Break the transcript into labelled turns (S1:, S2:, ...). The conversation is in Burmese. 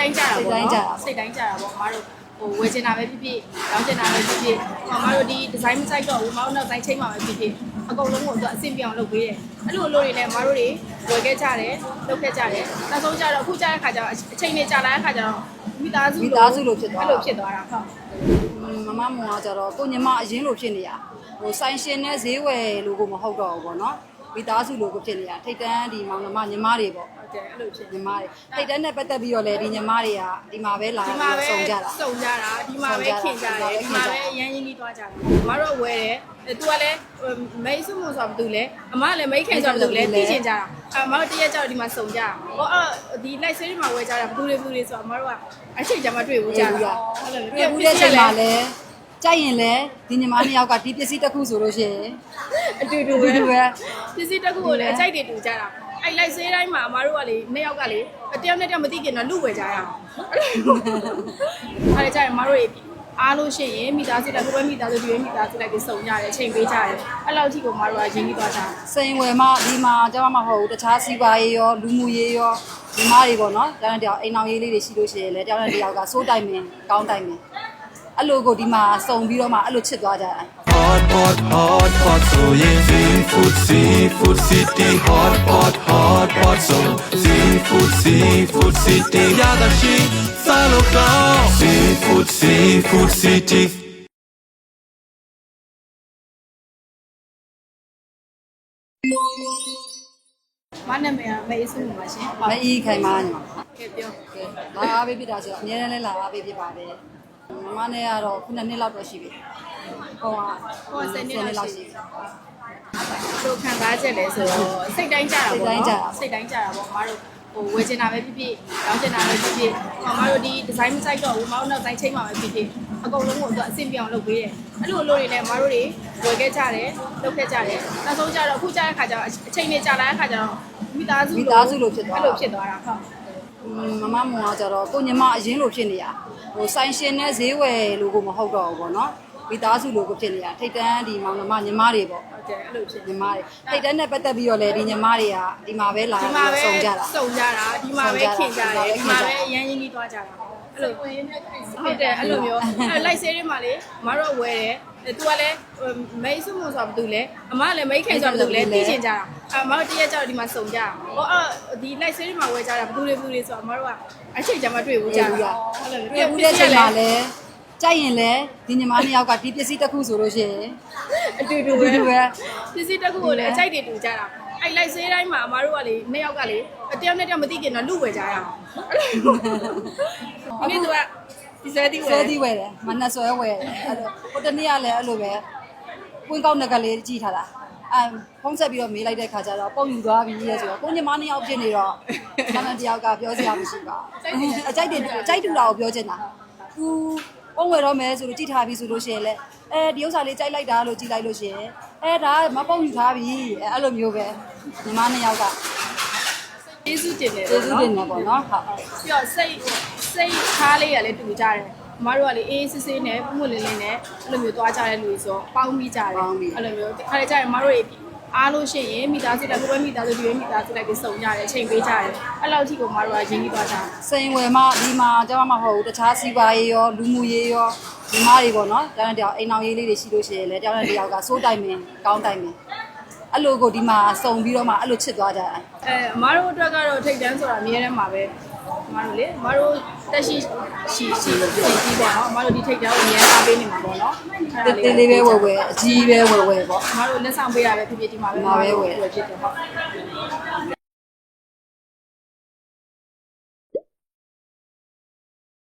S1: တိုင်းကြတာ
S2: စိတ်
S1: ပေါ့
S2: တိုင်းကြတာ
S1: နော်စိတ်တိုင်းကြတာပေါ့မတို့ဟိုဝယ်ချင်တာပဲဖြစ်ဖြစ်ရောင်းချင်တာပဲဖြစ်ဖြစ်မတို့ဒီဒီဇိုင်းမဆိုင်တော့ဘူးမတို့နောက်တိုင်းချိန်မှာပဲဖြစ်ဖြစ်အကုန်လုံးကိုသူအဆင်ပြေအောင်လုပ်ပေးတယ်အဲ့လိုလိုတွေနဲ့မတို့တွေဝယ်ခဲ့ကြတယ်လုပ်ခဲ့ကြတယ်နောက်ဆုံးကြတော့အခုကြတဲ့ခါကျတော့အချိန်တွေကြာလာတဲ့ခါကျတော့မိသားစု
S2: မိသားစုလိုဖြစ်သွားတာ
S1: အဲ့လိုဖြစ်သွားတာဟုတ်
S2: မမမွန်ကကြတော့ကိုညီမအရင်လိုဖြစ်နေရဟိုဆိုင်ရှင်နဲ့ဈေးဝယ်လို့ကိုမဟုတ်တော့ဘူးပေါ့နော် မိသားစုလိုကိုဖြစ်နေရထိတ်တန်းဒီမောင်နှမညီမတွေပေါ့
S1: ဟုတ်တယ်အဲ့လိုဖြစ်
S2: ညီမတွေထိတ်တန်းနဲ့ပတ်သက်ပြီးတော့လေဒီညီမတွေကဒီမှာပဲလာ
S1: ဒီ
S2: ပြီး
S1: မှာ
S2: တော့
S1: ပဲ
S2: စုံကြတာ
S1: စုံကြတာဒီမှာပဲခင်ကြတယ်ဒီမှာပဲအရန်ရင်းကြီးသွားကြတယ်မတို့ဝယ်တယ်သူကလည်းမိတ်ဆွေမို့ဆိုတော့ဘူးလေအမကလည်းမိတ်ခင်ဆိုတော့ဘူးလေသိချင်ကြတာအမတို့တရက်ကြောက်ဒီမှာစုံကြတာဟောအဲ့ဒီ live ဆေးတွေမှာဝယ်ကြတာဘူးလေဘူးလေဆိုတော့အမတို့ကအချိန်ကြမှာတွေ့ဘူးကြတာ
S2: တွေ့ဘူးတဲ့ချိန်မှာလဲ ကြိုက်ရင်လဲဒီညီမနှစ်ယောက်ကဒီပစ္စည်းတစ်ခုဆိုလို့ရှိရင်
S1: အတူတူ
S2: အတူတူပဲ
S1: ပစ္စည်းတစ်ခုကိုလည်းအကြိုက်တွေတူကြတာအဲ့ live ဆေးတိုင်းမှာအမတို့ကလေနှစ်ယောက်ကလေတယောက်နဲ့တယောက်မသိခင်တော့လူဝယ်ကြရအောင်အဲ့ဒါကြရင်အမတို့တွေအားလို့ရှိရင်မိသားစုလိုက်ကိုပဲမိသားစုဒီပဲမိသားစုလိုက်ပြီးစုံကြတယ်ချိန်ပေးကြတယ်အဲ့လောက်ထိကိုမတို့ကရင်းပြီးသွားကြတယ်
S2: စိန်ဝယ်မဒီမှာကျွန်မမဟုတ်ဘူးတခြားစီးပွားရေးရောလူမှုရေးရောဒီမတွေပေါ့နော်တောင်းတယောက်အိမ်အောင်ရေးလေးတွေရှိလို့ရှိရင်လဲတောင်းတဲ့တယောက်ကစိုးတိုင်မင်းကောင်းတိုင်မင်း အဲ့လိုကိုဒီမှာစုံပြီးတော့မှအဲ့လိုချစ်သွားကြတယ်
S3: Hot pot hot pot so yeah seafood seafood city hot pot hot pot so seafood seafood city ya da shi salo ka seafood seafood city
S1: မနာမည်ကမေးစုမှာရှင်
S2: မအီးခိုင်မာညီမ
S1: ကဲပြော
S2: ကဲလာအားပေးပြတာဆိုတော့အများနဲ့လဲလာအားပေးပြပါတယ် မမနဲ့ကတော့ခုနှစ်နှစ်လောက်တော့ရှိပြီဟိုက
S1: ဟော10နှစ်လောက်ရှိ
S2: ပြီ
S1: တို့ခံစားချက်လဲဆိုတော့စိတ်တိုင်းကြတာပေါ့
S2: စိတ်တိုင်းကြတာ
S1: စိတ်တိုင်းကြတာပေါ့မတို့ဟိုဝယ်ချင်တာပဲဖြစ်ဖြစ်ရောင်းချင်တာပဲဖြစ်ဖြစ်မတို့ဒီဒီဇိုင်းမဆိုင်တော့ဘူးမတို့နောက်တိုင်းချိန်မှာပဲဖြစ်ဖြစ်အကုန်လုံးကိုသူအဆင်ပြေအောင်လုပ်ပေးတယ်အဲ့လိုလိုတွေနဲ့မတို့တွေဝယ်ခဲ့ကြတယ်လုပ်ခဲ့ကြတယ်နောက်ဆုံးကြတော့အခုကြတဲ့ခါကျတော့အချိန်တွေကြာလာတဲ့ခါကျတော့မိသားစု
S2: မိသားစုလိုဖြစ်သွား
S1: အဲ့
S2: တာ
S1: လိုဖြစ်သွားတာဟုတ်
S2: မမမွန်ကကြတော့ကိုညီမအရင်လိုဖြစ်နေရဟိုဆိုင်ရှင်နဲ့ဈေးဝယ်လို့ကိုမဟုတ်တော့ဘူးပေါ့နော်မိသားစုလိုကိုဖြစ်နေရထိတ်တန်းဒီမောင်နှမညီမတွေပေါ့
S1: ဟုတ်တယ်အဲ့လိုဖြစ်
S2: ညီမတွေထိတ်တန်းနဲ့ပတ်သက်ပြီးတော့လေဒီညီမတွေကဒီမှာပဲလာ
S1: ဒီ
S2: ပြီး
S1: မှာ
S2: တော့
S1: ပဲ
S2: စုံကြတာ
S1: စုံကြတာဒီမှာပဲခင်ကြတယ်ဒီမှာပဲအရန်ရင်းကြီးသွားကြတာ အဲ့လိုဟုတ်တယ်အဲ့လိုမျိုးအဲ့လိုက်ဆေးတွေမှာလေမတို့ဝယ်တယ်သူကလည်းမိတ်ဆွေမို့ဆိုတော့ဘူးလေအမကလည်းမိတ်ခင်ဆိုတော့ဘူးလေသိချင်ကြတာအမတို့တရက်ကြောက်ဒီမှာစုံကြဟောအဲ့ဒီလိုက်ဆေးတွေမှာဝယ်ကြတာဘူးလေဘူးလေဆိုတော့အမတို့ကအချိန်ကြမှာတွေ့ဘူးကြတာအဲ့လို
S2: တွေ့ဘူးတဲ့ချိန်မှာလဲကြိုက်ရင်လဲဒီညီမနှစ်ယောက်ကဒီပစ္စည်းတစ်ခုဆိုလို့ရှိရင်
S1: အတူတူ
S2: အတူတူပဲ
S1: ပဲပစ္စည်းတစ်ခုကိုလည်းအကြိုက်တွေတူကြတာ အဲ့လိုက်ဆေးတိုင်းမှာအမတို့ကလေနှစ်ယောက်ကလေတယောက်နဲ့တယောက်မသိခင်တော့လူဝယ်ကြရအောင်ဒီနေ့သူကဒီစဲတီဝယ်
S2: ဆွဲသီးဝယ်တယ်မနှက်ဆွဲဝယ်တယ်အဲ့လိုဟိုတနေ့ကလည်းအဲ့လိုပဲကွင်းကောက်နက်ကလေးကြည့်ထားတာအဲဖုံးဆက်ပြီးတော့မေးလိုက်တဲ့ခါကျတော့ပုံယူသွားပြီရဲ့ဆိုတော့ကိုညီမနှစ်ယောက်ဖြစ်နေတော့မနက်တယောက်ကပြောစရာမရှိပါဘူးအကြိုက်တယ်အကြိုက်တူတာကိုပြောချင်တာသူ ပုံဝယ်တော့မယ်ဆိုလို့ကြည့်ထားပြီဆိုလို့ရှိရင်လည်းအဲဒီဥစ္စာလေးကြိုက်လိုက်တာလို့ကြည့်လိုက်လို့ရှိရင်အဲဒါမပုံယူထားပြီအဲအဲ့လိုမျိုးပဲညီမနှစ်ယောက်က
S1: ကျေးဇူးတင်တယ်
S2: ကျေးဇူးတင်တယ်ပေါ့နော်ဟုတ်
S1: ပြီးတော့စိတ်စိတ်ထားလေးရလည်းတူကြတယ်အမတို့ကလေအေးစစ်စစ်နဲ့ပုံမလင်းလင်းနဲ့အဲ့လိုမျိုးသွားကြတဲ့လူတွေဆိုပေါင်းပြီးကြတယ်အဲ့လိုမျိုးခါလေကြရင်အမတို့ အားလို့ရှိရင်မိသားစုလိုက်ကိုပဲမိသားစုဒီပဲမိသားစုလိုက်ပြီးစုံကြတယ်ချိန်ပေးကြတယ်အဲ့လောက်ထိကိုအမတို့ကရင်းပြီးသွားကြတယ်
S2: စိန်ဝယ်မဒီမှာကျွန်မမဟုတ်ဘူးတခြားစီးပွားရေးရောလူမှုရေးရောဒီမတွေပေါ့နော်တောင်းတဲ့တယောက်အိမ်အောင်ရေးလေးတွေရှိလို့ရှိရင်လည်းတောင်းတဲ့တယောက်ကစိုးတိုင်မင်းကောင်းတိုင်မင်းအဲ့လိုကိုဒီမှာစုံပြီးတော့မှအဲ့လိုချစ်သွားကြတယ်
S1: အဲအမတို့အတွက်ကတော့ထိတ်တန်းဆိုတာအများထဲမှာပဲအ မတို့လေအမတို့တက်ရှိရှိရှိရှိကြီးပေါ့နော်အမတို့ဒီထိတ်တန်းကိုအများအားပေးနေမှာပေါ့နော်အဲ့ဒါ
S2: တေးသေးလေးပဲဝယ်ဝယ်အကြီးပဲဝယ်ဝယ်ပေါ့
S1: အမတို့လက်ဆောင်ပေးရပဲဖြစ်ဖြစ်ဒီမှာပဲ
S2: ဒီမှာပဲဝယ်
S1: ဖြစ်တယ်ဟုတ်